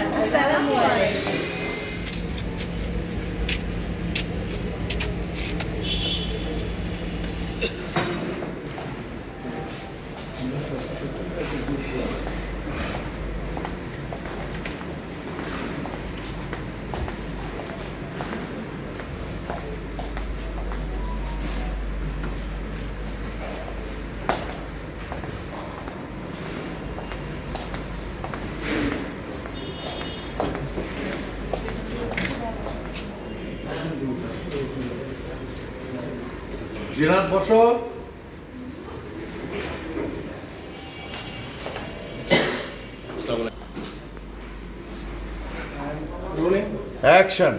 আসসালামু আলাইকুম জিনাত বসো। অ্যাকশন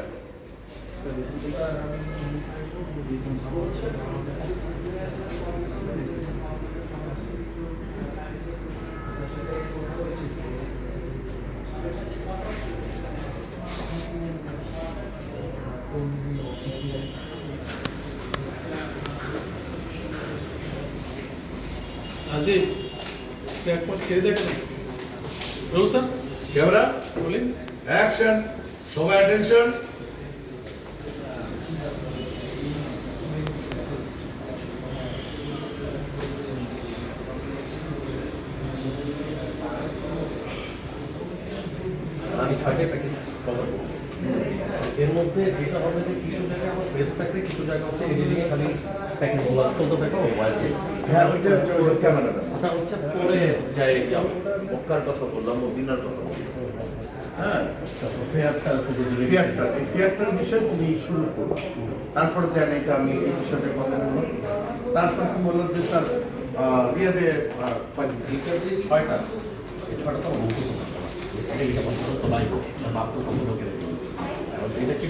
রাজীব তুই একবার ছেড়ে দেখ না roll sir? Camera? Rolling action সবাই অ্যাটেনশন। আমি ছয়টাই প্যাকেজ করব। এর মধ্যে যেটা হবে যে কিছু জায়গায় আমার বেস থাকবে কিছু জায়গা হচ্ছে এডিটিংয়ে খালি প্যাকেজ বলা চলতে হ্যাঁ ওইটা ক্যামেরাটা ওটা হচ্ছে পরে যাই যাব মক্কার কথা বললাম মদিনার কথা বললাম হ্যাঁ। ফিয়ারটার বিষয়ে তুমি শুরু করো। তারপরে দেন এটা আমি এই বিষয়টা কথা বললাম তারপর কি বললাম যে স্যার ছয়টা এই ছয়টা তো মুখস্থ বেসিক্যালি এটা মুখস্থ নাই মাত্র কত লোকের এটা কি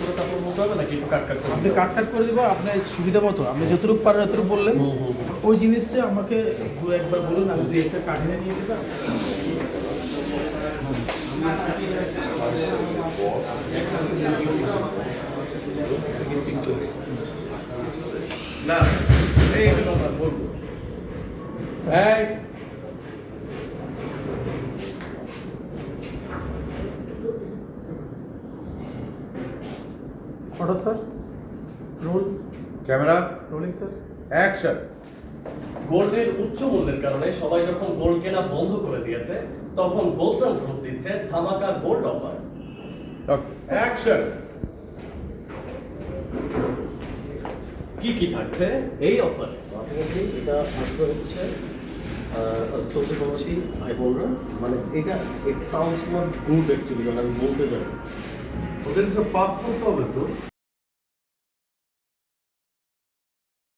করে তারপর বলতে হবে নাকি কাট কাট করে আপনি কাট কাট করে দেবো আপনার সুবিধা মতো। আপনি যতটুকু পারেন ততটুকু বললেন। ওই জিনিসটা আমাকে দু একবার বলুন আমি দুই একটা কাঠিনে নিয়ে দেবেন না এই বলব। এই order sir roll camera rolling sir action গোল্ডের উচ্চ মূল্যের কারণে সবাই যখন গোল্ড কেনা বন্ধ করে দিয়েছে তখন গোলসান্স গ্রুপ দিচ্ছে ধামাকা গোল্ড অফার অ্যাকশন কি কি থাকছে এই অফারে এটা আসবে হচ্ছে সৌদি প্রবাসী ভাই বোনরা মানে এটা it sounds not good actually যখন আমি বলতে যাই ওদের তো পাস করতে হবে তো?